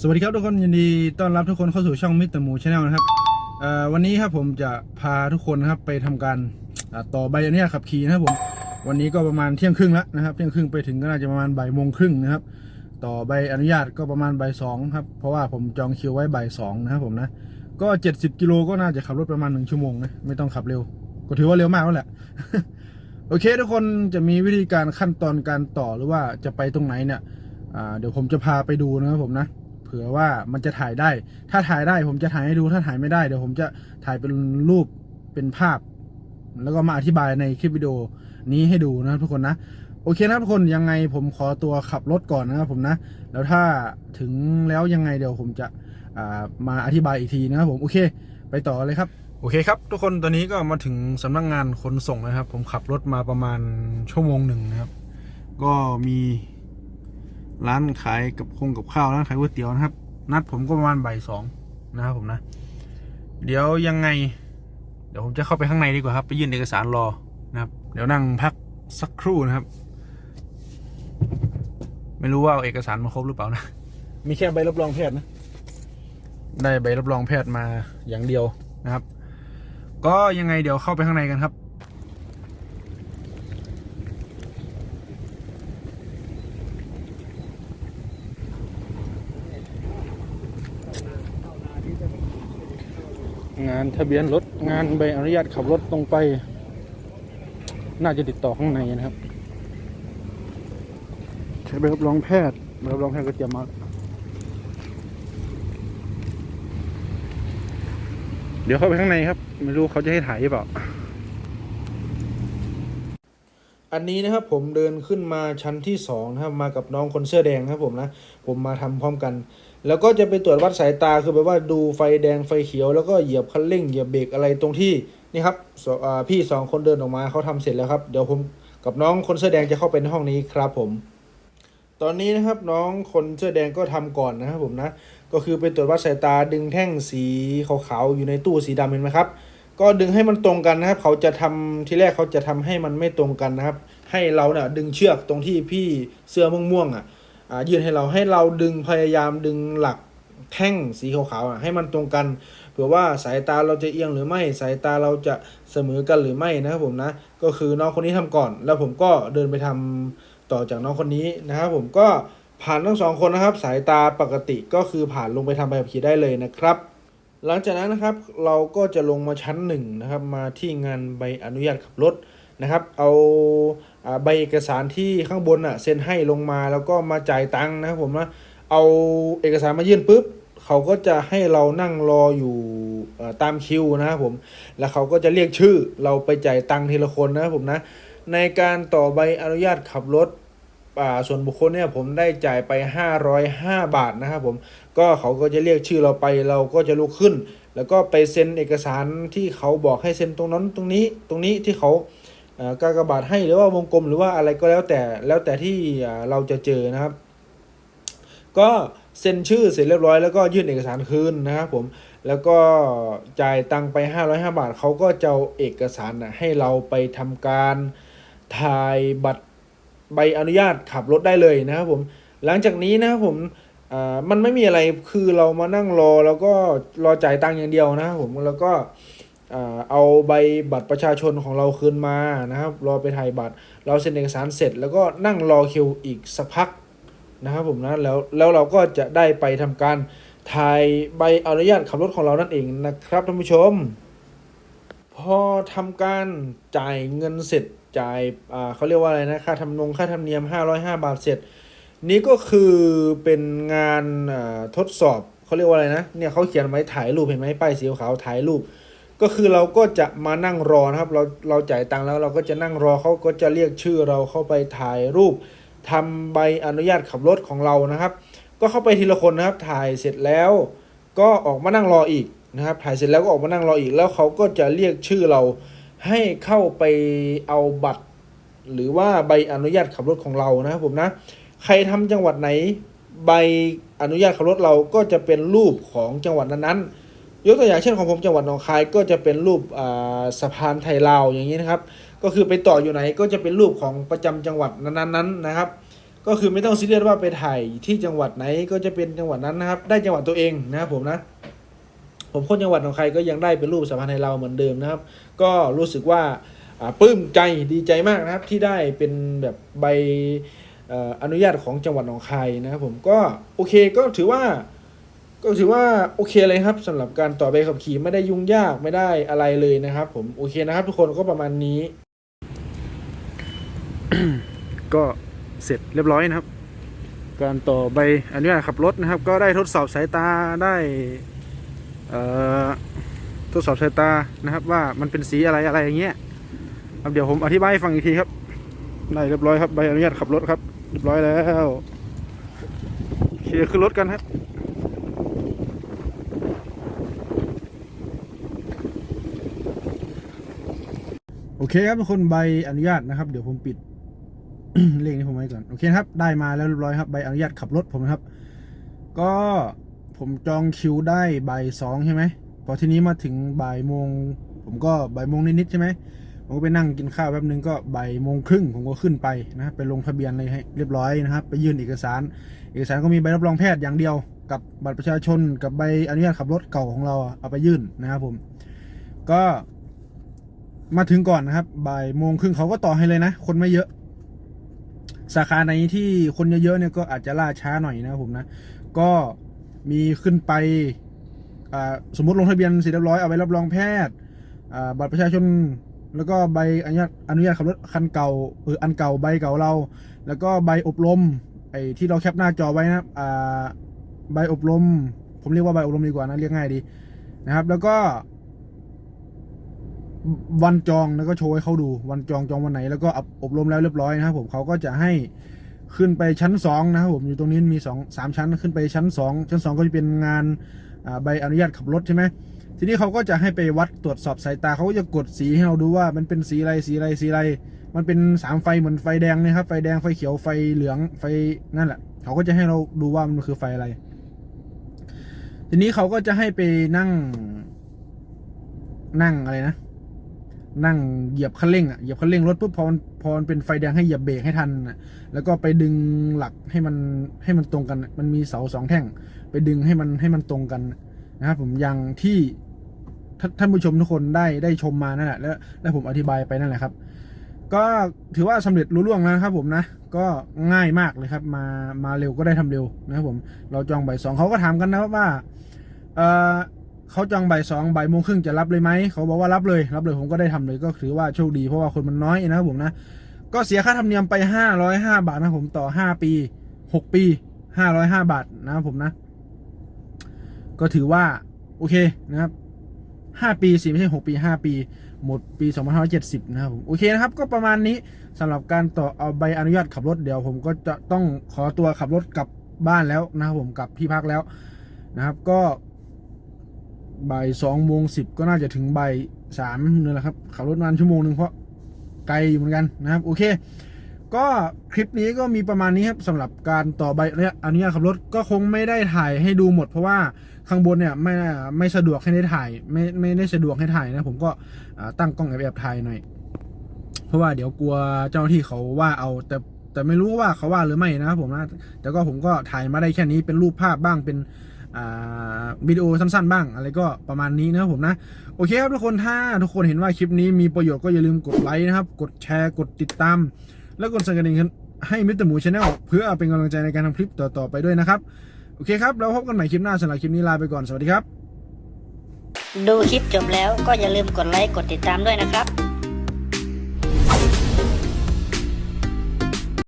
สวัสดีครับทุกคนยินดีต้อนรับทุกคนเข้าสู่ช่องมิสเตอร์หมูชาแนลนะครับวันนี้ครับผมจะพาทุกคนนะครับไปทำการต่อใบอนุญาตขับขี่นะครับผมวันนี้ก็ประมาณเที่ยงครึ่งแล้วนะครับเที่ยงครึ่งไปถึงก็น่าจะประมาณบ่ายโมงครึ่งนะครับ ต่อใบอนุญาตก็ประมาณบ่ายสองครับเพราะว่าผมจองคิวไว้บ่ายสองนะครับผมนะก็70กิโลก็น่าจะขับรถประมาณหนึ่งชั่วโมงนะไม่ต้องขับเร็ว ก็ถือว่าเร็วมากแล้วแหละโอเค ทุกคนจะมีวิธีการขั้นตอนการต่อหรือว่าจะไปตรงไหนเนี่ยเดี๋ยวผมจะพาไปดูนะครับผมนะ เผื่อว่ามันจะถ่ายได้ ถ้าถ่ายได้ผมจะถ่ายให้ดูถ้าถ่ายไม่ได้เดี๋ยวผมจะถ่ายเป็นรูปเป็นภาพ แล้วก็มาอธิบายในคลิปวิดีโอนี้ให้ดูนะทุกคนนะโอเคนะทุกคนยังไงผมขอตัวขับรถก่อนนะครับผมนะ แล้วถ้าถึงแล้วยังไงเดี๋ยวผมจะามาอธิบายอีกทีนะครับผมโอเค ไปต่อเลยครับ โอเคครับ ทุกคนตอนนี้ก็มาถึงสำนักงงานขนส่งนะครับ ผมขับรถมาประมาณชั่วโมงหนึ่งนะครับ ก็มี ร้านขายกับคงกับข้าวร้านขายก๋วยเตี๋ยวนะครับ นัดผมก็ประมาณบ่ายสองนะครับผมนะ เดี๋ยวยังไง เดี๋ยวผมจะเข้าไปข้างในดีกว่าครับ ไปยื่นเอกสารรอนะครับ เดี๋ยวนั่งพักสักครู่นะครับ ไม่รู้ว่าเอาเอกสารมาครบหรือเปล่านะ มีแค่ใบรับรองแพทย์นะ ได้ใบรับรองแพทย์มาอย่างเดียวนะครับ ก็ยังไงเดี๋ยวเข้าไปข้างในกันครับ งานทะเบียนรถงานใบอนุญาตขับรถตรงไป น่าจะติดต่อข้างในนะครับใช้ใบรับรองแพทย์ใบรับรองแพทย์ก็เตรียมมาเดี๋ยวเข้าไปข้างในครับ ไม่รู้เขาจะให้ถ่ายหรือเปล่า อันนี้นะครับผมเดินขึ้นมาชั้นที่สองนะครับมากับน้องคนเสื้อแดงนะครับผมนะผมมาทำพร้อมกัน แล้วก็จะไปตรวจวัดสายตาคือแบบว่าดูไฟแดงไฟเขียว แล้วก็เหยียบคันเร่งเหยียบเบรกอะไรตรงที่นี่ครับพี่สองคนเดินออกมาเขาทำเสร็จแล้วครับเดี๋ยวผมกับน้องคนเสื้อแดงจะเข้าไปในห้องนี้ครับผม ตอนนี้นะครับน้องคนเสื้อแดงก็ทำก่อนนะครับผมนะก็คือไปตรวจวัดสายตาดึงแท่งสีขาวๆอยู่ในตู้สีดำเห็นไหมครับ ก็ดึงให้มันตรงกันนะครับ เขาจะทำที่แรกเขาจะทำให้มันไม่ตรงกันนะครับ ให้เราเนี่ยดึงเชือกตรงที่พี่เสื้อม่วงๆอะยื่นให้เราให้เราดึงพยายามดึงหลักแท่งสีขาวๆอะให้มันตรงกันเผื่อว่าสายตาเราจะเอียงหรือไม่สายตาเราจะเสมอกันหรือไม่นะครับผมนะก็คือน้องคนนี้ทำก่อน แล้วผมก็เดินไปทำต่อจากน้องคนนี้นะครับผมก็ผ่านทั้งสองคนนะครับ สายตาปกติก็คือผ่านลงไปทำใบขับขี่ได้เลยนะครับ หลังจากนั้นนะครับเราก็จะลงมาชั้นหนึ่งนะครับมาที่งานใบอนุญาตขับรถนะครับ เอาใบเอกสารที่ข้างบนอะเซ็นให้ลงมาแล้วก็มาจ่ายตังค์นะครับผมนะเอาเอกสารมายื่นปุ๊บเขาก็จะให้เรานั่งรออยู่ตามคิวนะครับผมแล้วเขาก็จะเรียกชื่อเราไปจ่ายตังค์ทีละคนนะครับผมนะในการต่อใบอนุญาตขับรถ ส่วนบุคคลเนี่ยผมได้จ่ายไป 505 บาทนะครับผมก็เขาก็จะเรียกชื่อเราไปเราก็จะลุกขึ้น แล้วก็ไปเซ็นเอกสารที่เขาบอกให้เซ็นตรงนั้นตรงนี้ตรงนี้ที่เขาเอ่อกากบาทให้หรือว่าวงกลมหรือว่าอะไรก็แล้วแต่แล้วแต่ที่เราจะเจอนะครับ ก็เซ็นชื่อเสร็จเรียบร้อยแล้วก็ยื่นเอกสารคืนนะครับผมแล้วก็จ่ายตังไป 505 บาทเขาก็จะเอาเอกสารนะให้เราไปทำการถ่ายบัตร ใบอนุญาตขับรถได้เลยนะครับผม หลังจากนี้นะครับผมมันไม่มีอะไรคือเรามานั่งรอแล้วก็รอจ่ายตังค์อย่างเดียวนะครับผมแล้วก็เอาใบบัตรประชาชนของเราคืนมานะครับ รอไปถ่ายบัตร เราเซ็นเอกสารเสร็จ แล้วก็นั่งรอคิวอีกสักพักนะครับผมนะแล้วแล้วเราก็จะได้ไปทำการถ่ายใบอนุญาตขับรถของเรานั่นเองนะครับท่านผู้ชม พอทำการจ่ายเงินเสร็จ จ่ายอ่าเขาเรียกว่าอะไรนะค่าทำนงค่าธรรมเนียม 505 บาทเสร็จ นี่ก็คือเป็นงานอ่าทดสอบเขาเรียกว่าอะไรนะเนี่ยเขาเขียนไว้ถ่ายรูปเห็นไหมป้ายสีขาวถ่ายรูป ก็คือเราก็จะมานั่งรอนะครับ เราเราจ่ายตังค์แล้วเราก็จะนั่งรอเขาก็จะเรียกชื่อเราเข้าไปถ่ายรูปทำใบอนุญาตขับรถของเรานะครับ ก็เข้าไปทีละคนนะครับถ่ายเสร็จแล้ว ก็ออกมานั่งรออีกนะครับถ่ายเสร็จแล้วก็ออกมานั่งรออีกแล้วเขาก็จะเรียกชื่อเรา ให้เข้าไปเอาบัตร หรือว่าใบอนุญาตขับรถของเรานะครับผมนะ ใครทำจังหวัดไหนใบอนุญาตขับรถเราก็จะเป็นรูปของจังหวัดนั้นๆ ยกตัวอย่างเช่นของผมจังหวัดหนองคายก็จะเป็นรูปสะพานไทยลาวอย่างนี้นะครับ ก็คือไปต่ออยู่ไหนก็จะเป็นรูปของประจำจังหวัดนั้นๆนะครับก็ก็คือไม่ต้องซีเรียสว่าไปถ่ายที่จังหวัดไหนก็จะเป็นจังหวัดนั้นนะครับ ได้จังหวัดตัวเองนะครับผมนะ ผมคนจังหวัดของใครก็ยังได้เป็นรูปสะพานไทยเราเหมือนเดิมนะครับ ก็รู้สึกว่าปลื้มใจดีใจมากนะครับที่ได้เป็นแบบใบอนุญาตของจังหวัดหนองคายนะครับผมก็โอเคก็ถือว่า ก็ถือว่าโอเคเลยครับสำหรับการต่อใบขับขี่ไม่ได้ยุ่งยากไม่ได้อะไรเลยนะครับ ผมโอเคนะครับ ทุกคนก็ประมาณนี้ ก็เสร็จเรียบร้อยนะครับ การต่อใบอนุญาตขับรถนะครับ ก็ได้ทดสอบสายตาได้ ทดสอบสายตานะครับว่ามันเป็นสีอะไรอะไรอย่างเงี้ยครับเดี๋ยวผมอธิบายให้ฟังอีกทีครับได้เรียบร้อยครับใบอนุญาตขับรถครับ เรียบร้อยแล้วโอเคขึ้นรถกันครับโอเคครับทุกคนใบอนุญาตนะครับ เดี๋ยวผมปิดเลขนี้ผมไว้ก่อนโอเคครับ ได้มาแล้วเรียบร้อยครับใบอนุญาตขับรถผมนะครับ ก็ ผมจองคิวได้บ่ายสองใช่ไหมพอทีนี้มาถึงบ่ายโมง ผมก็บ่ายโมงนิดๆใช่ไหมผมก็ไปนั่งกินข้าวแป๊บนึงก็บ่ายโมงครึ่งผมก็ขึ้นไปนะไปลงทะเบียนเลยให้เรียบร้อยนะครับ ไปยื่นเอกสาร เอกสารก็มีใบรับรองแพทย์อย่างเดียว กับบัตรประชาชน กับใบอนุญาตขับรถเก่าของเราเอาไปยื่นนะครับผมก็มาถึงก่อนนะครับบ่ายโมงครึ่งเขาก็ต่อให้เลยนะ คนไม่เยอะ สาขาไหนที่คนเยอะๆเนี่ยก็อาจจะล่าช้าหน่อยนะครับผมนะ ก็ มีขึ้นไปสมมติลงทะเบียนเสร็จเรียบร้อยเอาใบรับรองแพทย์บัตรประชาชนแล้วก็ใบอนุญาตอนุญาตขับรถคันเก่าเอออันเก่าใบเก่าเรา แล้วก็ใบอบรมไอ้ที่เราแคปหน้าจอไว้นะอ่าใบอบรม ผมเรียกว่าใบอบรมดีกว่านะเรียกง่ายดีนะครับ แล้วก็ วันจองแล้วก็โชว์ให้เขาดู วันจองจองวันไหน แล้วก็อบรมแล้วเรียบร้อยนะครับผมเขาก็จะให้ ขึ้นไปชั้นสองนะครับผมอยู่ตรงนี้มีสองสามชั้นขึ้นไปชั้นสองชั้นสองก็จะเป็นงานใบอนุญาตขับรถใช่ไหมทีนี้เขาก็จะให้ไปวัดตรวจสอบสายตาเขาก็จะกดสีให้เราดูว่ามันเป็นสีอะไรสีอะไรสีอะไร มันเป็นสามไฟเหมือนไฟแดงนะครับไฟแดงไฟเขียวไฟเหลืองไฟนั่นแหละ เขาก็จะให้เราดูว่ามันคือไฟอะไร ทีนี้เขาก็จะให้ไปนั่งนั่งอะไรนะ นั่งเหยียบคันเร่งอะเหยียบคันเร่งรถปุ๊บพอมันพอมันเป็นไฟแดงให้เหยียบเบรกให้ทันอะแล้วก็ไปดึงหลักให้มันให้มันตรงกันมันมีเสาสองแท่ง ไปดึงให้มันให้มันตรงกันนะครับผมอย่างที่ท่านผู้ชมทุกคนได้ได้ชมมานั่นแหละแล้วแล้วผมอธิบายไปนั่นแหละครับ ก็ถือว่าสำเร็จรุ่ล่วงแล้วครับผมนะ ก็ง่ายมากเลยครับ มามาเร็วก็ได้ทำเร็วนะครับผมเราจองใบสองเขาก็ถามกันนะว่าเออ เขาจองบ่ายสองบ่ายโมงครึ่งจะรับเลยไหมเขาบอกว่ารับเลยรับเลยผมก็ได้ทำเลยก็ถือว่าโชคดีเพราะว่าคนมันน้อยนะครับผมนะก็เสียค่าธรรมเนียมไปห้าร้อยห้าบาทนะผมต่อห้าปีหกปีห้าร้อยห้าบาทนะครับผมนะ ก็ถือว่า โอเคนะครับห้าปีสิไม่ใช่หกปีห้าปี หมดปีสองพันห้าร้อยเจ็ดสิบนะครับผมโอเคนะครับ ก็ประมาณนี้สำหรับการต่อเอาใบอนุญาตขับรถเดี๋ยวผมก็จะต้องขอตัวขับรถกลับบ้านแล้วนะครับผมกลับที่พักแล้วนะครับ ก็ บ่ายสองโมงสิบก็น่าจะถึงบ่ายสามนี่แหละครับ ขับรถประมาณชั่วโมงหนึ่งเพราะไกลอยู่เหมือนกันนะครับ โอเค ก็คลิปนี้ก็มีประมาณนี้ครับสำหรับการต่อใบอันุญาตขับรถก็คงไม่ได้ถ่ายให้ดูหมด เพราะว่าข้างบนเนี่ยไม่ไม่สะดวกให้ได้ถ่าย ไม่ไม่ได้สะดวกให้ถ่ายนะผมก็ตั้งกล้องแอบถ่ายหน่อยเพราะว่าเดี๋ยวกลัวเจ้าหน้าที่เขาว่าเอาแต่แต่ไม่รู้ว่าเขาว่าหรือไม่นะครับผมนะแต่ก็ผมก็ถ่ายมาได้แค่นี้เป็นรูปภาพบ้างเป็น วิดีโอสั้นๆบ้าง อะไรก็ประมาณนี้นะครับผมนะ โอเคครับทุกคนถ้าทุกคนเห็นว่าคลิปนี้มีประโยชน์ก็อย่าลืมกดไลค์นะครับ กดแชร์กดติดตาม แล้วกดสั่นกระดิ่งให้มิสเตอร์หมูชาแนลเพื่อเป็นกำลังใจในการทำคลิปต่อๆไปด้วยนะครับ โอเคครับ แล้วพบกันใหม่คลิปหน้าสำหรับคลิปนี้ลาไปก่อนสวัสดีครับ ดูคลิปจบแล้วก็อย่าลืมกดไลค์กดติดตามด้วยนะครับ